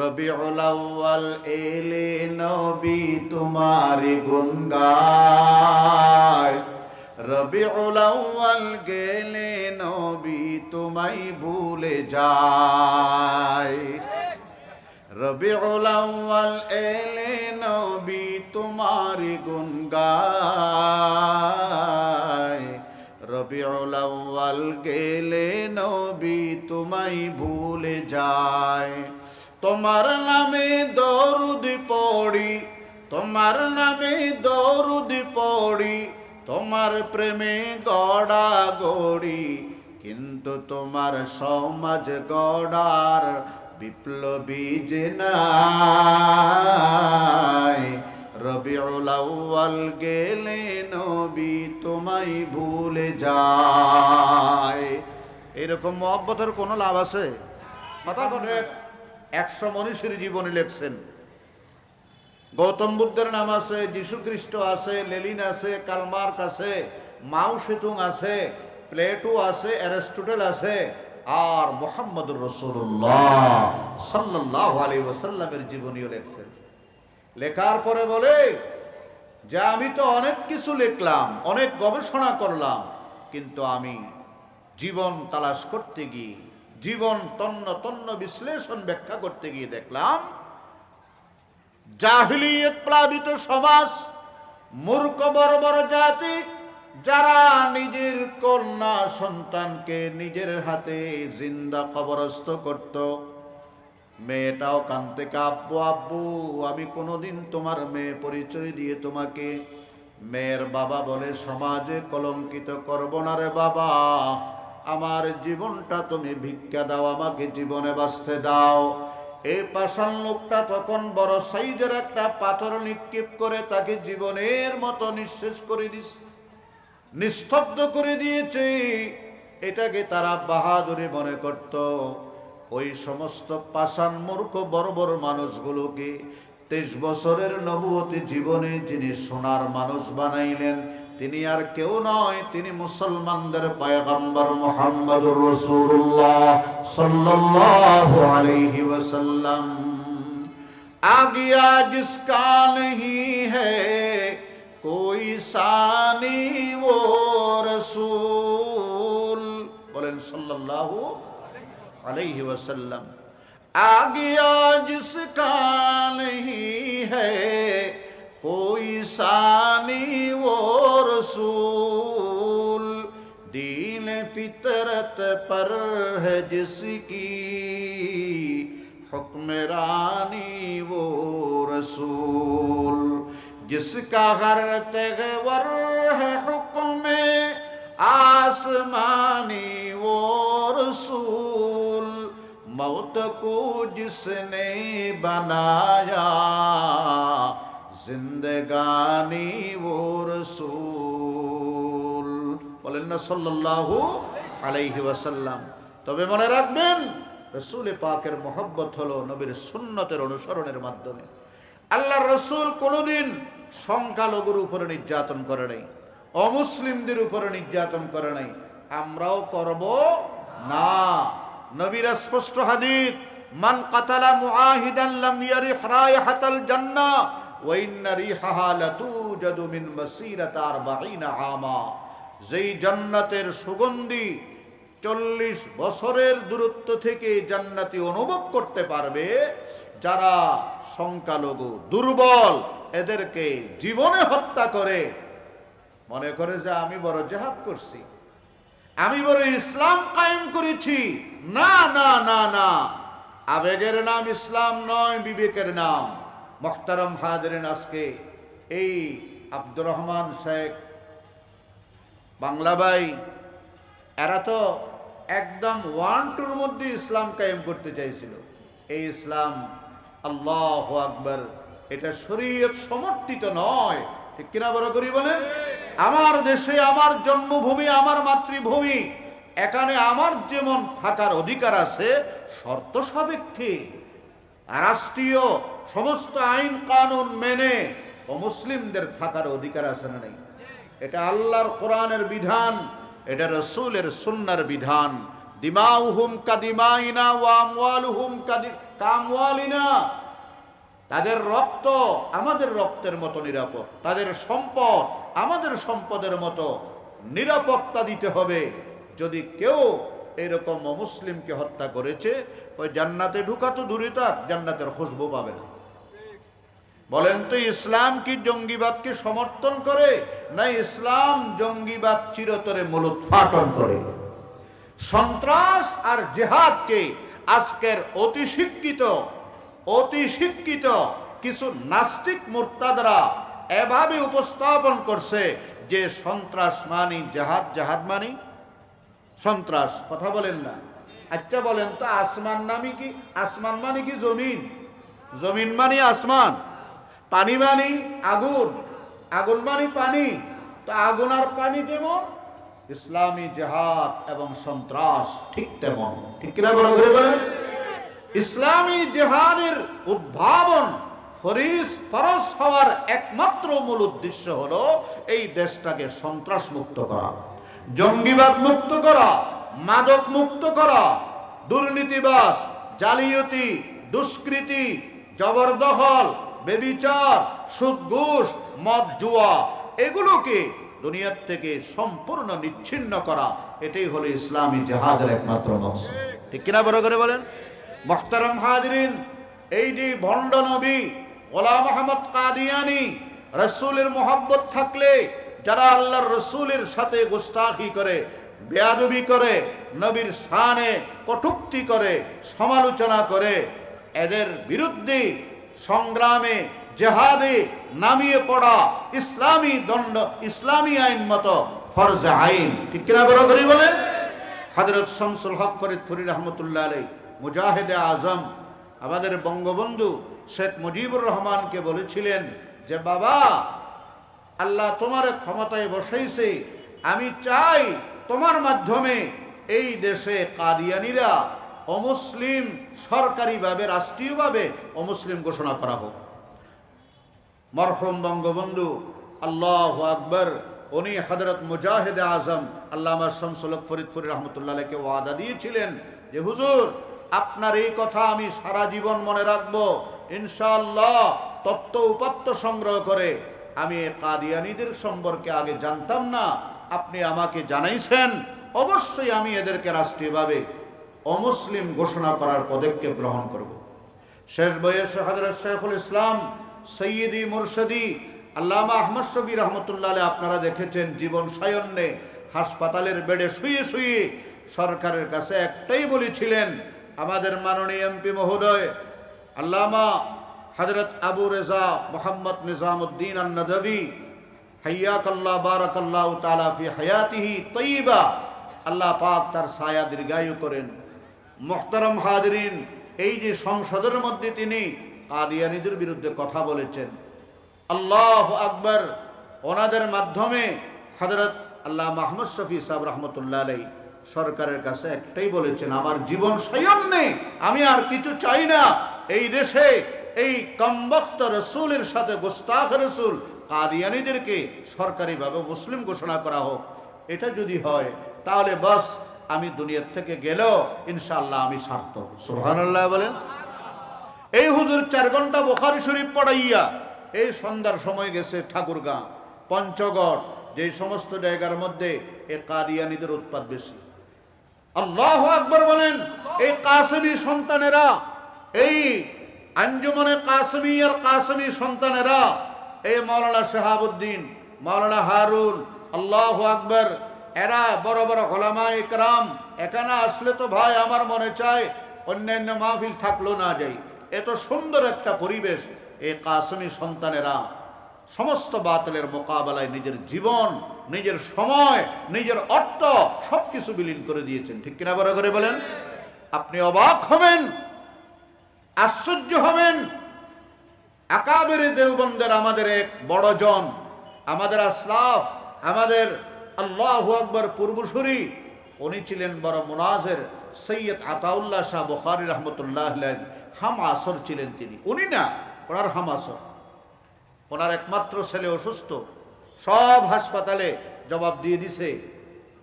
রবিউল আউয়াল, এলে নবী তোমারি গুণ গায় রবিউল আউয়াল, গেলে নবী তোমায় ভুলে যায়। রবিউল আউয়াল, এলে নবী তোমারি গুণ গায় রবিউল আউয়াল, গেলে নবী তোমায় ভুলে যায়। তোমার নামে দরুদ পড়ি, তোমার নামে দরুদ পড়ি, তোমার প্রেমে গড়া গড়ি। কিন্তু তোমার সমাজ গড়ার বিপ্লবী যে নাই, রবিউল আউয়াল গেলে নবী তোমায় ভুলে যায়। এরকম মহব্বতের কোনো লাভ আছে? কথা বলে একশো মনীষীর জীবনী লেখছেন। গৌতম বুদ্ধের নাম আছে খ্রিস্ট আছে, লেলিন আছে, কালমার্ক আছে, মাও সেতুং আছে, প্লেটো আছে, অ্যারিস্টোটেল আছে, আর মোহাম্মদুর রসুল্লাহ সাল্লাহ আলী ওসাল্লামের জীবনীও লেখছেন। লেখার পরে বলে, যে আমি তো অনেক কিছু লিখলাম, অনেক গবেষণা করলাম, কিন্তু আমি জীবন তালাশ করতে গিয়ে জীবন তন্ন তন্ন বিশ্লেষণ ব্যাখ্যা করতে গিয়ে দেখলাম, জাহিলিয়ত প্লাবিত সমাজ, মূর্খ বড় বড় জাতি, যারা নিজের কন্যা সন্তানকে নিজের হাতে জিন্দা কবরস্থ করত। মেয়েটাও কান থেকে আব্বু আব্বু, আমি কোনোদিন তোমার মেয়ে পরিচয় দিয়ে তোমাকে মেয়ের বাবা বলে সমাজে কলঙ্কিত করব না রে বাবা। আমার জীবনটা তুমি ভিক্ষা দাও, আমাকে জীবনে বাঁচতে দাও। এই পাষাণ লোকটা তখন বড় সাইজের একটা পাথর নিক্ষেপ করে তাকে জীবনের মতো নিঃশেষ করে দিস, নিস্তব্ধ করে দিয়েছে। এটাকে তারা বাহাদুরি মনে করত। ওই সমস্ত পাষাণ মূর্খ বড় বড় মানুষগুলোকে তেইশ বছরের নবতী জীবনে যিনি সোনার মানুষ বানাইলেন তিনি আর কেউ নয় তিনি মুসলমানদের পয়গম্বর মোহাম্মদুর রসুল্লাহ সাল্লাল্লাহু আলাইহি ওয়াসাল্লাম आ गया जिसका नहीं है कोई सानी वो रसूल बोलें सल्लल्लाहु अलैहि वसल्लम आ गया जिसका नहीं है कोई सानी वो रसूल, दीन फितरत पर है जिसकी हुक्मरानी वो रसूल। जिसका हर तगवर है हुक्म आसमानी वो रसूल। मौत को जिसने बनाया, जिंदगानी वो रसूल। বলেন না সাল্লাল্লাহু আলাইহি ওয়াসাল্লাম। তবে মনে রাখবেন, রসুল পাকের মহব্বত হলো নবীর সুন্নতের অনুসরণের মাধ্যমে। আল্লাহ রসুল কোনোদিন সংখ্যালঘুর উপরে নির্যাতন করে নাই, অমুসলিমদের উপরে নির্যাতন করে নাই। আমরাও করব না। নবীর স্পষ্ট হাদিস, মান কাতালা মুআহিদান লাম ইয়ারিহ রায়হাতাল জান্নাহ ওয়া ইন্না লাতুজাদু মিন মাসিরাতি 40 আমা। যেই জান্নাতের সুগন্ধি চল্লিশ বছরের দূরত্ব থেকে জান্নাতি অনুভব করতে পারবে, যারা সংখ্যালঘু, দুর্বল, এদেরকে জীবনে হত্যা করে। মনে করে যে আমি বড় জেহাদ করছি, আমি বড় ইসলাম কায়েম করেছি। না না না না, আবেগের নাম ইসলাম নয়, বিবেকের নাম। মোখতারম হাজরেন, আজকে এই আব্দুর রহমান শেখ বাংলা ভাই, এরা তো একদম ওয়ান টুর মধ্যে ইসলাম কায়েম করতে চাইছিল। এই ইসলাম আল্লাহ আকবর, এটা শরীয়ত সমর্থিত নয়। ঠিক কিনা বড় করি বলেন? আমার দেশে আমার জন্মভূমি, আমার মাতৃভূমি, এখানে আমার যেমন থাকার অধিকার আছে, শর্ত সাপেক্ষে। রাষ্ট্রীয় সমস্ত আইন কানুন মেনে অমুসলিমদের থাকার অধিকার আছে না নেই? এটা আল্লাহর কোরআনের বিধান, এটা রসুলের সুন্নার বিধান। দিমাউহুম কাদিমাইনা ওয়া আমওয়ালুহুম কাদি কামওয়ালি না তাদের রক্ত আমাদের রক্তের মতো নিরাপদ, তাদের সম্পদ আমাদের সম্পদের মতো নিরাপত্তা দিতে হবে। যদি কেউ এরকম মুসলিমকে হত্যা করেছে ওই জান্নাতে ঢুকা তো দূরে থাক, জান্নাতের খুশবু পাবে না। বলেন তো, ইসলাম কি জঙ্গিবাদকে সমর্থন করে, না ইসলাম জঙ্গিবাদ চিরতরে মূলোৎপাটন করে? সন্ত্রাস আর জেহাদকে আজকের অতি শিক্ষিত অতি শিক্ষিত কিছু নাস্তিক মোর্তাদরা এভাবে উপস্থাপন করছে যে সন্ত্রাস মানি, জাহাদ জাহাদ মানি। সন্ত্রাস, কথা বলেন না। আচ্ছা বলেন তো, আসমান নামি কি, আসমান মানে কি জমিন? জমিন মানে আসমান। পানি মানি, আগুন। আগুন মানি পানি। তো আগুন আর পানি যেমন ইসলামী জেহাদ এবং সন্ত্রাস, ঠিক তেমন। ঠিক কিনা বলেন ইসলামী জেহাদের উদ্ভাবন ফরিস ফরস হওয়ার একমাত্র মূল উদ্দেশ্য হলো এই দেশটাকে সন্ত্রাস মুক্ত করা, জঙ্গিবাদ মুক্ত করা, মাদক মুক্ত করা দুর্নীতিবাস জালিয়াতি, দুষ্কৃতি, জবরদখল বেবিচার সুদ ঘুষ মদ জুয়া এগুলোকে দুনিয়ার থেকে সম্পূর্ণ নিচ্ছিন্ন করা, এটাই হলো ইসলামী জেহাদের একমাত্র মকসদ। ঠিক কিনা বড় করে বলেন? মোখতারাম হাজরিন, এই যে ভণ্ড নবী, গোলাম আহমদ কাদিয়ানি, রসুলের মোহাব্বত থাকলে, যারা আল্লাহর রসুলের সাথে গোস্তাখি করে, বেয়াদবি করে, নবীর শানে কটুক্তি করে, সমালোচনা করে, এদের বিরুদ্ধে সংগ্রামে জেহাদে নামিয়ে পড়া ইসলামী দণ্ড, ইসলামী আইন মতো ফরজ আইন। ঠিক কিনা বড় করি বলেন? হজরত শামসুল হক ফরিদ রহমতুল্লাহ আলাই মুজাহিদে আজম, আমাদের বঙ্গবন্ধু শেখ মুজিবুর রহমানকে বলেছিলেন যে, বাবা, আল্লাহ তোমার ক্ষমতায় বসাইছে। আমি চাই তোমার মাধ্যমে এই দেশে কাদিয়ানিরা অমুসলিম সরকারিভাবে, রাষ্ট্রীয়ভাবে অমুসলিম ঘোষণা করা হোক। মরহম বঙ্গবন্ধু, আল্লাহ আকবর, উনি হজরত মুজাহিদ আজম, আল্লামা শামসুলক ফরিদপুরি রহমতুল্লাহকে ওয়াদা দিয়েছিলেন যে, হুজুর, আপনার এই কথা আমি সারা জীবন মনে রাখব। ইনশাআল্লাহ তত্ত্ব উপাত্ত সংগ্রহ করে আমি কাদিয়ানিদের সম্পর্কে আগে জানতাম না। আপনি আমাকে জানাইছেন। অবশ্যই আমি এদেরকে রাষ্ট্রীয়ভাবে অমুসলিম ঘোষণা করার পদক্ষেপ গ্রহণ করব। শেষ বয়সে হজরত শেখুল ইসলাম, সৈয়দি মুরশদি, আল্লামা আহমদ শবি রহমতুল্লাহ আপনারা দেখেছেন জীবন সায়ন্যে হাসপাতালের বেডে শুয়ে শুয়ে সরকারের কাছে একটাই বলেছিলেন, আমাদের মাননীয় এমপি মহোদয়, আল্লামা হজরত আবু রেজা মোহাম্মদ নিজামুদ্দিন আন্নদবী হাইয়াকাল্লাহ, বারাকাল্লাহ তাআলা ফি হায়াতিহি তৈবা আল্লাহ পাক তার সায়া দীর্ঘায়ু করেন। মোহতারাম হাজরিন, এই যে সংসদের মধ্যে তিনি কাদিয়ানিদের বিরুদ্ধে কথা বলেছেন। আল্লাহ আকবর, ওনাদের মাধ্যমে হজরত আল্লাহ মাহমদ শফি সাহেব রহমতুল্লাহ আলাই সরকারের কাছে একটাই বলেছেন, আমার জীবন সৈন্যে আমি আর কিছু চাই না। এই দেশে এই কমবক্ত রসুলের সাথে গোস্তাফ রসুল কাদিয়ানিদেরকে সরকারিভাবে মুসলিম ঘোষণা করা হোক। এটা যদি হয়, তাহলে বাস আমি দুনিয়ার থেকে গেলেও ইনশাল্লাহ আমি সার্থক সুবহানাল্লাহ বলেন। এই হুজুর চার ঘণ্টা বোখারি শরীফ পড়াইয়া এই সন্ধ্যার সময় গেছে ঠাকুরগাঁ পঞ্চগড় যে সমস্ত জায়গার মধ্যে এ কাদিয়ানিদের উৎপাদ বেশি। আল্লাহ আকবর বলেন, এই কাসমি সন্তানেরা, এই আঞ্জুমনে কাসমি আর কাসমি সন্তানেরা, এই মাওলানা শাহাবুদ্দিন, মাওলানা হারুন, আল্লাহ আকবর এরা বড় বড় হলামা ইকরাম, এখানে আসলে তো ভাই আমার মনে চায় অন্যান্য মাহফিল থাকল না যাই। এত সুন্দর একটা পরিবেশ এই কাসমি সন্তানেরা। সমস্ত বাতিলের মোকাবেলায় নিজের জীবন, নিজের সময়, নিজের অর্থ সব কিছু বিলীন করে দিয়েছেন। ঠিক কিনা বড় করে বলেন? আপনি অবাক হবেন, আশ্চর্য হবেন। আকাবের দেওবন্দের আমাদের এক বড় জন আমাদের আসলাফ, আমাদের আল্লাহ আকবর পূর্বসূরি। উনি ছিলেন বড় মুনাজের সৈয়দ আতাউল্লাহ শাহ বখারি রহমতুল্লাহ হাম আসর ছিলেন তিনি। উনি না, ওনার হাম আসর। ওনার একমাত্র ছেলে অসুস্থ। সব হাসপাতালে জবাব দিয়ে দিছে।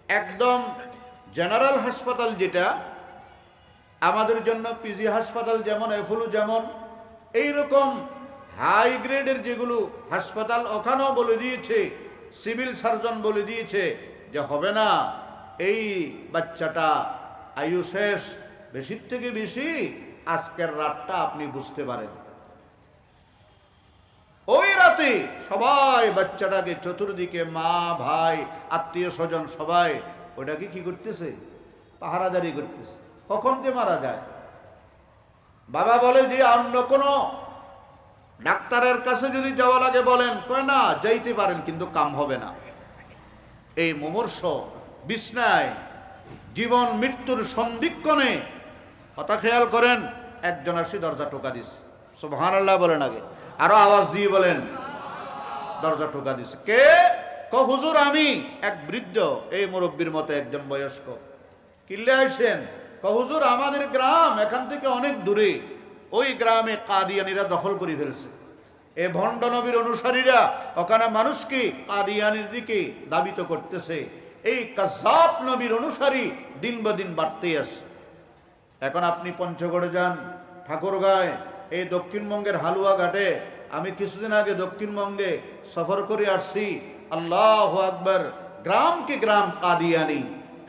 একদম জেনারেল হাসপাতাল যেটা, আমাদের জন্য পিজি হাসপাতাল যেমন, এফুলু যেমন, এইরকম হাই গ্রেডের যেগুলো হাসপাতাল ওখানেও বলে দিয়েছে সিভিল সার্জন বলে দিয়েছে যে হবে না, এই বাচ্চাটা আয়ু শেষ, বেশির থেকে বেশি আজকের রাতটা আপনি বুঝতে পারেন। ওই রাতে সবাই বাচ্চাটাকে চতুর্দিকে মা, ভাই, আত্মীয় স্বজন সবাই ওটাকে কি করতেছে? পাহারাদারি করতেছে। কখন যে মারা যায়? বাবা বলে যে অন্য কোনো ডাক্তারের কাছে যদি যাওয়া লাগে বলেন, কয় না, যাইতে পারেন, কিন্তু কাম হবে না। এই মুমূর্ষ বিছনায় জীবন মৃত্যুর সন্ধিক্ষণে কথা খেয়াল করেন, একজন আসি দরজা টোকা দিস সুবহান আল্লাহ বলেন আগে। আরও আওয়াজ দিয়ে বলেন, দরজা টোকা দিছে। কে? ক হুজুর আমি, এক বৃদ্ধ, এই মুরব্বীর মতো একজন বয়স্ক। কিল্লে আসেন ক হুজুর আমাদের গ্রাম এখান থেকে অনেক দূরে। ওই গ্রামে কাদিয়ানিরা দখল করে ফেলছে। এ ভণ্ড নবীর অনুসারীরা ওখানে মানুষকে কাদিয়ানির দিকে দাবিত করতেছে? এই কাজাব নবীর অনুসারী দিন দিন বাড়তেই আছে। এখন আপনি পঞ্চগড়ে যান, ঠাকুরগাঁয়, এই দক্ষিণবঙ্গের হালুয়া ঘাটে। আমি কিছুদিন আগে দক্ষিণবঙ্গে সফর করে আসছি। আল্লাহ আকবর গ্রামকে গ্রাম কাদিয়ানি,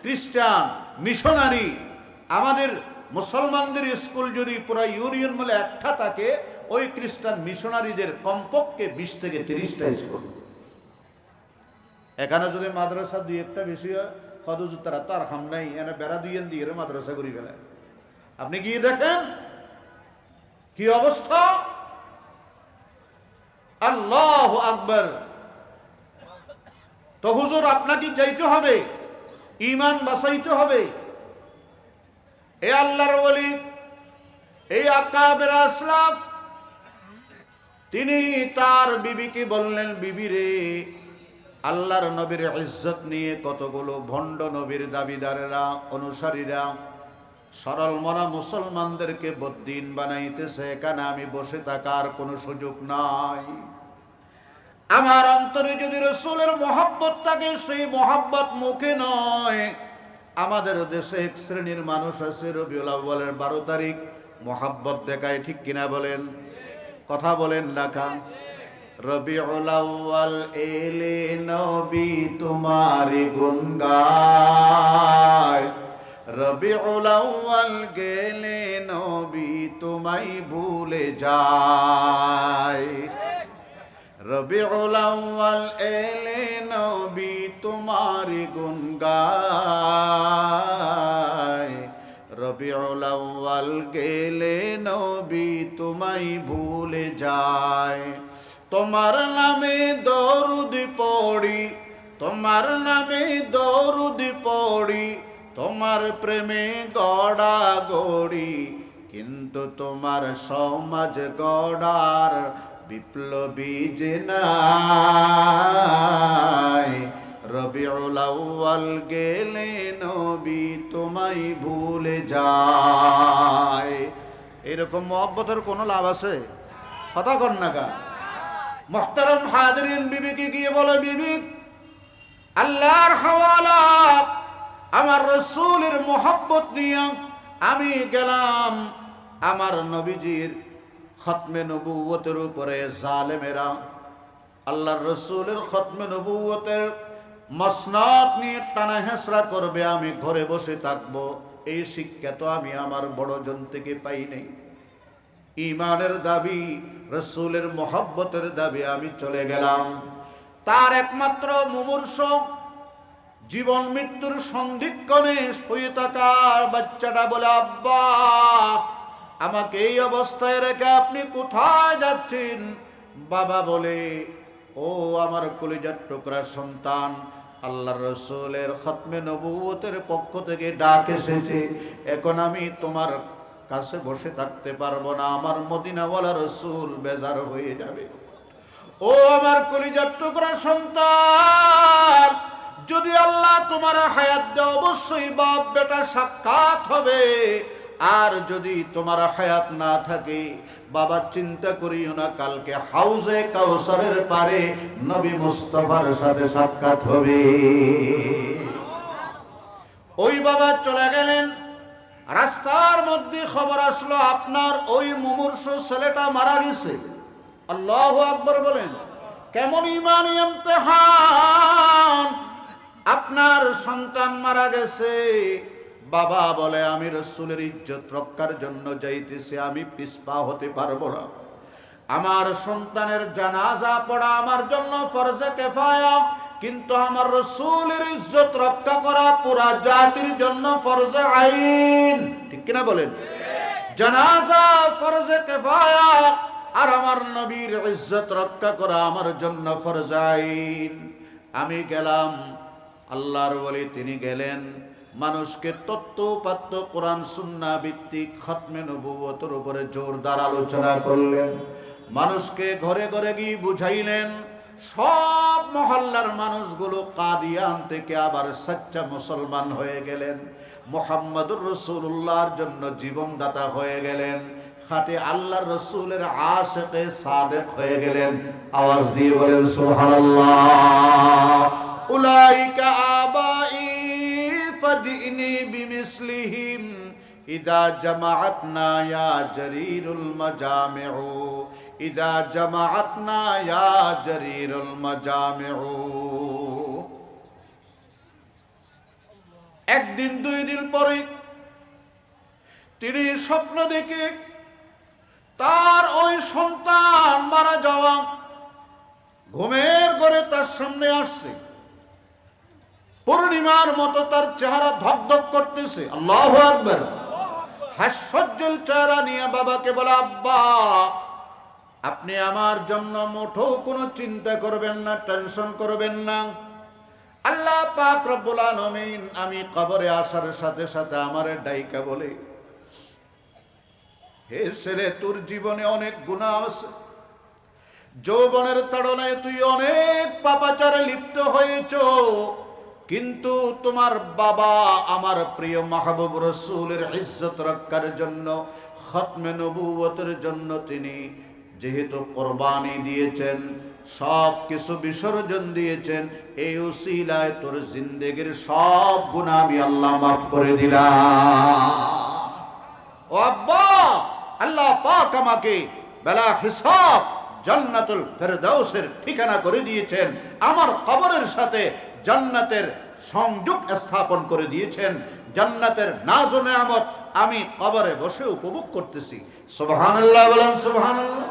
খ্রিস্টান, মিশনারি। আমাদের মুসলমানদের স্কুল যদি পুরো ইউনিয়ন বলে একটা থাকে, ওই খ্রিস্টান মিশনারিদের কমপক্ষে বিশ থেকে তিরিশটা স্কুল। এখানে যদি মাদ্রাসা দুই একটা বেশি হয় তারা তো আর হাম নাই, এনে বেড়া দুইয়েন দিয়ে মাদ্রাসা করি ফেলে। আপনি গিয়ে দেখেন? কি অবস্থা? আল্লাহ আকবর। তো হুজুর, আপনাকে যাইতে হবে ইমান বাসাইতে হবে। এ আল্লাহর ওলি, এই আকাবের আসলাম তিনি তার বিবিকে বললেন, বিবি রে, আল্লাহর নবীর ইজ্জত নিয়ে কতগুলো ভণ্ড নবীর দাবিদারেরা, অনুসারীরা সরল মনা মুসলমানদেরকে বদ্দিন বানাইতেছে। এখানে আমি বসে থাকার কোনো সুযোগ নাই। আমার অন্তরে যদি রসুলের মহাব্বত থাকে সেই মহাব্বত মুখে নয় আমাদের দেশে এক শ্রেণির মানুষ আছে রবিউল আউ্বালের বারো তারিখ। মহাব্বত দেখায়, ঠিক কিনা বলেন? কথা বলেন লেখা রবিউল আউ্বাল এলে নবী তোমারি গুন গায় রবিউল আউ্বাল গেলে নবী তোমায় ভুলে যায়। রবিউল আউ্বাল এলে নবী তোমারি গুন গায় রবিউল আউ্বাল গেলে নবী তোমায় ভুলে যায়। তোমার নামে দরুদ পড়ি, তোমার নামে দরুদ পড়ি, তোমার প্রেমে গড়া গড়ি, কিন্তু তোমার সমাজ গড়ার বিপ্লবী যে নাই রবিউল আউ্বাল গেলে নবী তোমায় ভুলে যায়। এরকম মহব্বতের কোনো লাভ আছে? কথা কর না গা মোহতারম হাজরিন বিবিকে গিয়ে বলে, বিবি, আল্লাহর হাওয়ালা, আমার রসুলের মোহব্বত নিয়ে আমি গেলাম আমার নবীজির খতমে নবুয়তের উপরে জালেমেরা আল্লাহর রসুলের খতমে নবুয়তের মসনাদ নিয়ে টানা হেসরা করবে, আমি ঘরে বসে থাকব। এই শিক্ষা তো আমি আমার বড়জন থেকে পাই নাই। ইমানের দাবি, রসুলের মোহব্বতের দাবি, আমি চলে গেলাম। তার একমাত্র মুমূর্ষ জীবন মৃত্যুর সন্ধিক্ষণে শুয়ে থাকা বাচ্চাটা বলে, আব্বা আমাকে এই অবস্থায় রেখে আপনি কোথায় যাচ্ছেন? বাবা বলে, ও আমার কলিজার টুকরা সন্তান আল্লাহ রসুলের খতমে নবুয়তের পক্ষ থেকে ডাক এসেছে। এখন আমি তোমার কাছে বসে থাকতে পারব না, আমার মদিনাওয়ালা রসুল বেজার হয়ে যাবে। ও আমার কলিজার টুকরা সন্তান, যদি আল্লাহ তোমার হায়াত দেয়, অবশ্যই বাপ বেটা সাক্ষাৎ হবে। আর যদি তোমার হায়াত না থাকে বাবা চিন্তা করিও না, কালকে হাউজে কাউসারের পারে নবী মুস্তফার সাথে সাক্ষাৎ হবে। ওই বাবা চলে গেলেন, রাস্তার মধ্যে খবর আসলো, আপনার ওই মুমূর্ষ ছেলেটা মারা গেছে। আল্লাহ আকবর বলেন, কেমন ইমান আপনার সন্তান মারা গেছে। বাবা বলে, আমি রসুলের ইজ্জত রক্ষার জন্য যাইতেছি, আমি পিসপা হতে পারব না। আমার সন্তানের জানাজা পড়া আমার জন্য ফরজে কেফায়া, কিন্তু আমার রসুলের ইজ্জত রক্ষা করা পুরা জাতির জন্য ফরজে আইন। ঠিক কিনা বলেন? জানাজা ফরজে কেফায়া আর আমার নবীর ইজ্জত রক্ষা করা আমার জন্য ফরজ আইন। আমি গেলাম, আল্লাহর বলি তিনি গেলেন। মানুষকে তত্ত্ব পাত্য কোরআন, সুন্না ভিত্তিক খতমে নবুয়তের উপরে জোরদার আলোচনা করলেন। মানুষকে ঘরে ঘরে গিয়ে বুঝাইলেন, সব মহল্লার মানুষগুলো কাদিয়ান থেকে আবার সচ্চা মুসলমান হয়ে গেলেন। মোহাম্মদুর রসুল্লাহর জন্য জীবনদাতা হয়ে গেলেন। খাটে আল্লাহর রসুলের আশেকে সাদেক হয়ে গেলেন। আওয়াজ দিয়ে বলেন, সুবহানাল্লাহ। উলাইকা ফাজিনি বিমিসলিহিম ইদা জামাআতনা ইয়া জারিরুল মাজামিউ ইদা জামাআতনা ইয়া জারিরুল মাজামিউ একদিন দুই দিন পরে তিনি স্বপ্ন দেখে তার ওই সন্তান মারা যাওয়া ঘুমের ঘরে তার সামনে আসছে। পূর্ণিমার মতো তার চেহারা ধকধক করতেছে। আল্লাহ আকবার। হাস্যজ্জ্বল চেহারা নিয়ে বাবাকে বলে, আব্বা, আপনি আমার জন্য মোটো কোনো চিন্তা করবেন না, টেনশন করবেন না। আল্লাহ পাক রব্বুল আলামিন, আমি কবরে আসার সাথে সাথে আমার ডাইকা বলে, হে ছেলে, তোর জীবনে অনেক গুণা আছে। যৌবনের তাড়নায় তুই অনেক পাপাচারে লিপ্ত হয়েছ। কিন্তু তোমার বাবা আমার প্রিয় মাহবুব রসুলের ইজ্জত রক্ষার জন্য, খতমে নবুয়তের জন্য তিনি যেহেতু কোরবানি দিয়েছেন সব কিছু বিসর্জন দিয়েছেন, এই উসিলায় তোর জিন্দেগির সব গুণা আমি আল্লাহ মাফ করে দিলাম। আল্লাহ পাক আমাকে বেলা হিসাব জান্নাতুল ফেরদাউসের ঠিকানা করে দিয়েছেন। আমার কবরের সাথে জান্নাতের সংযোগ স্থাপন করে দিয়েছেন। জান্নাতের নাজ নেয়ামত আমি কবরে বসে উপভোগ করতেছি। সুবহানাল্লাহ বলেন সুবহানাল্লাহ।